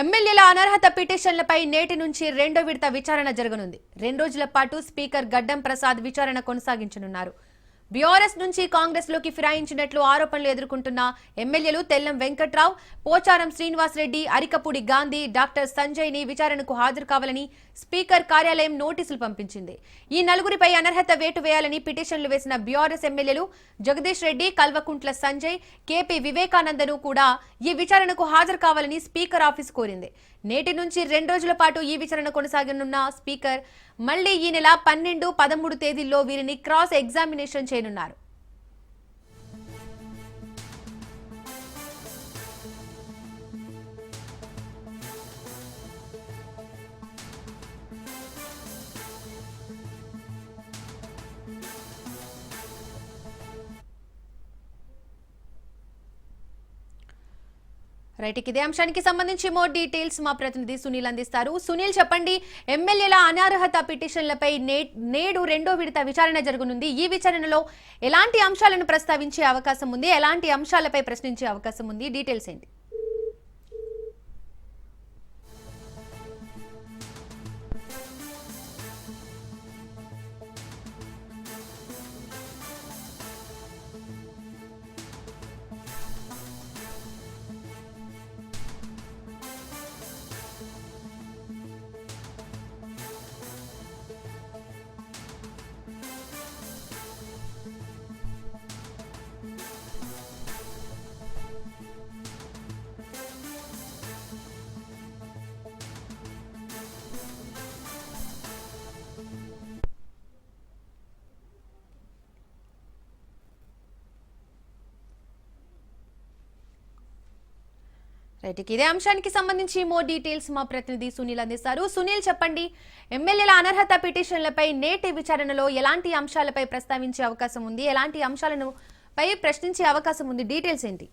ఎమ్మెల్యేల అనర్హత పిటిషన్లపై నేటి నుంచి రెండో విడత విచారణ జరగనుంది. రెండు రోజుల పాటు స్పీకర్ గడ్డం ప్రసాద్ విచారణ కొనసాగించనున్నారు. బీఆర్ఎస్ నుంచి కాంగ్రెస్లోకి ఫిరాయించినట్లు ఆరోపణలు ఎదుర్కొంటున్న ఎమ్మెల్యేలు తెల్లం వెంకట్రావు పోచారం శ్రీనివాసరెడ్డి అరికపూడి గాంధీ డాక్టర్ సంజయ్ని విచారణకు హాజరు కావాలని స్పీకర్ కార్యాలయం నోటీసులు పంపించింది. ఈ నలుగురిపై అనర్హత వేటు వేయాలని పిటిషన్లు వేసిన బీఆర్ఎస్ ఎమ్మెల్యేలు జగదీష్ రెడ్డి కల్వకుంట్ల సంజయ్ కేపీ వివేకానందను కూడా ఈ విచారణకు హాజరు కావాలని స్పీకర్ ఆఫీస్ కోరింది. నేటి నుంచి రెండు రోజుల పాటు ఈ విచారణ కొనసాగనున్న స్పీకర్ మళ్ళీ ఈ నెల పన్నెండు పదమూడు తేదీల్లో వీరిని క్రాస్ ఎగ్జామినేషన్ చేయనున్నారు. రైట్ ఇదే అంశానికి సంబంధించి మోర్ డీటెయిల్స్ మా ప్రతినిధి సునీల్ అందిస్తారు. సునీల్ చెప్పండి ఎమ్మెల్యేల అనర్హత పిటిషన్లపై నే- నేడు రెండో విడత విచారణ జరగనుంది. ఈ విచారణలో ఎలాంటి అంశాలను ప్రస్తావించే అవకాశం ఉంది? ఎలాంటి అంశాలపై ప్రశ్నించే అవకాశం ఉంది? డీటెయిల్స్ ఏంటి? రైట్ ఇదే అంశానికి సంబంధించి మోర్ డీటెయిల్స్ మా ప్రతినిధి సునీల్ అందిస్తారు. సునీల్ చెప్పండి. ఎమ్మెల్యేల అనర్హత పిటిషన్లపై నేటి విచారణలో ఎలాంటి అంశాలపై ప్రస్తావించే అవకాశం ఉంది? ఎలాంటి అంశాలను పై ప్రశ్నించే అవకాశం ఉంది? డీటెయిల్స్ ఏంటి?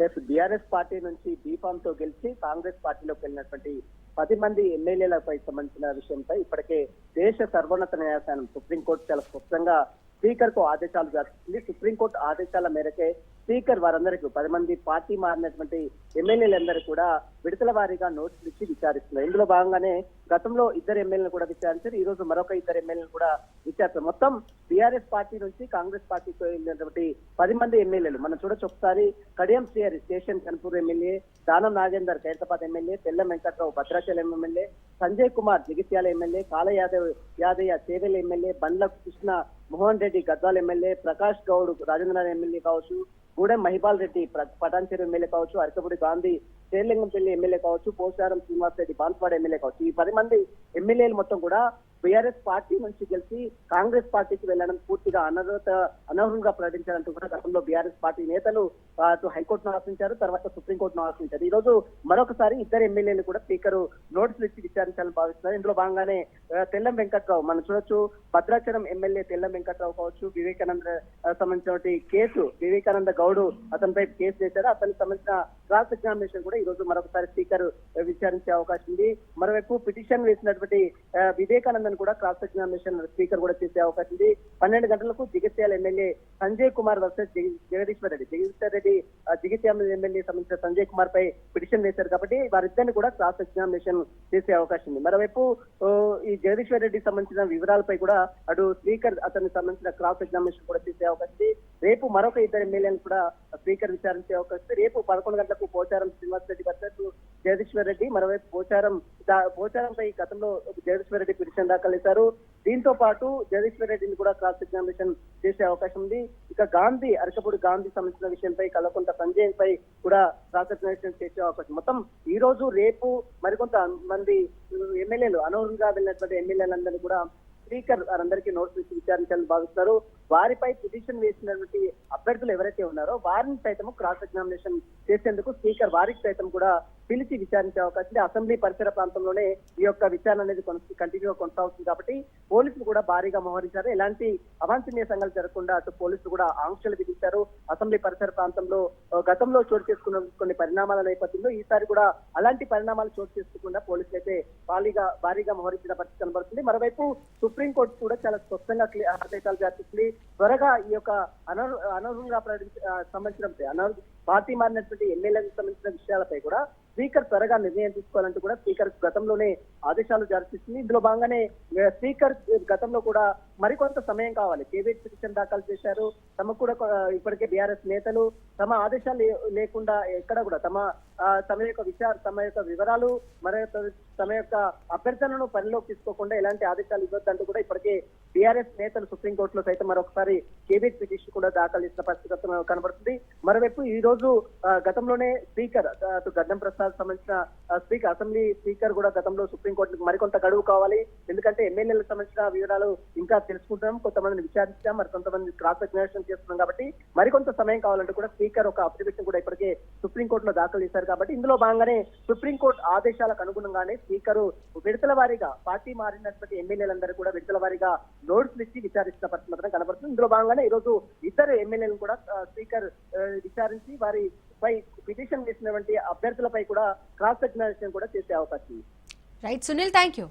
రేపు బీఆర్ఎస్ పార్టీ నుంచి బీఫామ్తో గెలిచి కాంగ్రెస్ పార్టీలోకి వెళ్ళినటువంటి పది మంది ఎమ్మెల్యేలపై సంబంధించిన విషయంపై ఇప్పటికే దేశ సర్వోన్నత న్యాయస్థానం సుప్రీంకోర్టు చాలా స్పష్టంగా స్పీకర్కు ఆదేశాలు జారీ సుప్రీంకోర్టు ఆదేశాల మేరకే స్పీకర్ వారందరికీ పది మంది పార్టీ మారినటువంటి ఎమ్మెల్యేలందరూ కూడా విడతల వారీగా నోటీసులు ఇచ్చి విచారిస్తున్నారు. ఇందులో భాగంగానే గతంలో ఇద్దరు ఎమ్మెల్యేలు కూడా విచారించారు. ఈ రోజు మరొక ఇద్దరు ఎమ్మెల్యేలు కూడా విచారిస్తారు మొత్తం బీఆర్ఎస్ పార్టీ నుంచి కాంగ్రెస్ పార్టీకి వెళ్ళినటువంటి పది మంది ఎమ్మెల్యేలు. మనం చూడొచ్చు ఒకసారి Kadiyam Srihari station Ghanpur MLA Danam Nagender Khairatabad MLA Tellam Venkatrao Bhadrachalam MLA Sanjay Kumar Jagtial MLA Kale Yadav Yadaiah Chevella MLA Bandla Krishna Mohan Reddy Gadwal MLA Prakash Goud Rajendranagar MLA కావచ్చు Gudem Mahipal Reddy Patancheru MLA కావచ్చు Arekapudi Gandhi Serilingampally MLA కావచ్చు Pocharam Srinivas Reddy Banswada MLA కావచ్చు. ఈ పది మంది ఎమ్మెల్యేలు మొత్తం కూడా బీఆర్ఎస్ పార్టీ నుంచి గెలిచి కాంగ్రెస్ పార్టీకి వెళ్ళడం పూర్తిగా అనర్హత అనర్హంగా ప్రకటించాలంటూ కూడా గతంలో బీఆర్ఎస్ పార్టీ నేతలు అటు హైకోర్టును ఆశ్రయించారు తర్వాత సుప్రీంకోర్టును ఆశ్రయించారు. ఈ రోజు మరొకసారి ఇద్దరు ఎమ్మెల్యేలు కూడా స్పీకర్ నోటీసులు ఇచ్చి విచారించాలని భావిస్తున్నారు. ఇందులో భాగంగానే తెల్లం వెంకట్రావు మనం చూడొచ్చు భద్రాచలం ఎమ్మెల్యే తెల్లం వెంకట్రావు కావచ్చు వివేకానంద సంబంధించిన కేసు వివేకానంద గౌడ్ అతనిపై కేసు చేశారు అతనికి సంబంధించిన క్రాస్ ఎగ్జామినేషన్ కూడా ఈ రోజు మరొకసారి స్పీకర్ విచారించే అవకాశం ఉంది. మరోవైపు పిటిషన్ వేసినటువంటి వివేకానంద వివేకానందన్ కూడా క్రాస్ ఎగ్జామినేషన్ స్పీకర్ కూడా చేసే అవకాశం ఉంది. పన్నెండు గంటలకు జగిత్యాల ఎమ్మెల్యే సంజయ్ కుమార్ వర్సెస్ జగదీశ్వర్ రెడ్డి. జగదీశ్వర్ రెడ్డి ఆ, జగిత్యాల ఎమ్మెల్యే సంబంధించిన సంజయ్ కుమార్ పై పిటిషన్ వేశారు కాబట్టి వారిద్దరిని కూడా క్రాస్ ఎగ్జామినేషన్ చేసే అవకాశం ఉంది. మరోవైపు ఈ జగదీశ్వర్ రెడ్డి సంబంధించిన వివరాలపై కూడా అటు స్పీకర్ అతనికి సంబంధించిన క్రాస్ ఎగ్జామినేషన్ కూడా చేసే అవకాశం ఉంది. రేపు మరొక ఇద్దరు ఎమ్మెల్యేలను కూడా స్పీకర్ విచారించే అవకాశం రేపు పదకొండు గంటలకు పోచారం శ్రీనివాస్ రెడ్డి వర్సెస్ జగదీశ్వర్ రెడ్డి మరోవైపు పోచారం పోచారంపై గతంలో జగదీశ్వర్ రెడ్డి పిటిషన్ దాఖలు చేశారు. దీంతో పాటు జగదీశ్వర్ రెడ్డిని కూడా క్రాస్ ఎగ్జామినేషన్ చేసే అవకాశం ఉంది. ఇక గాంధీ అరకపూడి గాంధీ సంబంధించిన విషయంపై కలకొంట సంజయ్ పై కూడా క్రాస్ ఎగ్జామినేషన్ చేసే అవకాశం. మొత్తం ఈ రోజు రేపు మరికొంత మంది ఎమ్మెల్యేలు అనర్హంగా వెళ్ళినటువంటి ఎమ్మెల్యేలందరినీ కూడా స్పీకర్ వారందరికీ నోటీసు విచారించాలని భావిస్తారు. వారిపై పిటిషన్ వేసినటువంటి అభ్యర్థులు ఎవరైతే ఉన్నారో వారిని సైతం క్రాస్ ఎగ్జామినేషన్ చేసేందుకు స్పీకర్ వారికి సైతం కూడా పిలిచి విచారించే అవకాశం ఉంది. అసెంబ్లీ పరిసర ప్రాంతంలోనే ఈ యొక్క విచారణ అనేది కంటిన్యూగా కొనసాగుతుంది కాబట్టి పోలీసులు కూడా భారీగా మోహరించారు. ఎలాంటి అవాంఛనీయ సంఘాలు జరగకుండా అటు పోలీసులు కూడా ఆంక్షలు విధించారు. అసెంబ్లీ పరిసర ప్రాంతంలో గతంలో చోటు చేసుకున్న కొన్ని పరిణామాల నేపథ్యంలో ఈసారి కూడా అలాంటి పరిణామాలు చోటు చేసుకోకుండా పోలీసులు అయితే భారీగా భారీగా మోహరించిన పరిస్థితి కనబడుతుంది. మరోవైపు సుప్రీంకోర్టు కూడా చాలా స్పష్టంగా క్లి- ఆదేశాలు జారీ త్వరగా ఈ యొక్క అనర్ అనర్హంగా ప్రకటించ సంబంధించిన అనర్ పార్టీ మారినటువంటి ఎమ్మెల్యేలకు సంబంధించిన విషయాలపై కూడా స్పీకర్ త్వరగా నిర్ణయం తీసుకోవాలంటూ కూడా స్పీకర్ గతంలోనే ఆదేశాలు జారీ చేసింది. ఇందులో భాగంగానే స్పీకర్ గతంలో కూడా మరికొంత సమయం కావాలి. కేబినెట్ పిటిషన్ దాఖలు చేశారు. తమకు కూడా ఇప్పటికే బీఆర్ఎస్ నేతలు తమ ఆదేశాలు లే- లేకుండా ఎక్కడ కూడా తమ తమ యొక్క విచార తమ యొక్క వివరాలు మరి తమ యొక్క అభ్యర్థనను పరిలోకి తీసుకోకుండా ఎలాంటి ఆదేశాలు ఇవ్వద్దంటూ కూడా ఇప్పటికే బీఆర్ఎస్ నేతలు సుప్రీంకోర్టులో సైతం మరొకసారి కేబినెట్ పిటిషన్ కూడా దాఖలు చేసిన పరిస్థితి కనబడుతుంది. మరోవైపు ఈ రోజు ఆ, గతంలోనే స్పీకర్ అటు గడ్డం ప్రసాద్ సంబంధించిన స్పీకర్ అసెంబ్లీ స్పీకర్ కూడా గతంలో సుప్రీంకోర్టుకు మరికొంత గడువు కావాలి. ఎందుకంటే ఎమ్మెల్యేలకు సంబంధించిన వివరాలు ఇంకా తెలుసుకుంటున్నాం కొంతమందిని విచారించాం మరి కొంతమంది క్రాస్ ఎగ్జామినేషన్ చేస్తున్నాం కాబట్టి మరికొంత సమయం కావాలంటే కూడా స్పీకర్ ఒక అప్లికేషన్ కూడా ఇప్పటికే సుప్రీంకోర్టులో దాఖలు చేశారు కాబట్టి ఇందులో భాగంగానే సుప్రీంకోర్టు ఆదేశాలకు అనుగుణంగానే స్పీకర్ విడతల వారీగా పార్టీ మారినటువంటి ఎమ్మెల్యేలందరూ కూడా విడతల వారీగా నోట్స్ ఇచ్చి విచారిస్తున్న పరిస్థితి మాత్రం కనబడుతుంది. ఇందులో భాగంగానే ఈ రోజు ఇద్దరు ఎమ్మెల్యేలను కూడా స్పీకర్ విచారించి వారి పై పిటిషన్ వేసినటువంటి అభ్యర్థులపై కూడా క్రాస్ ఎగ్జామినేషన్ కూడా చేసే అవకాశం రైట్ సునీల్ థ్యాంక్ యూ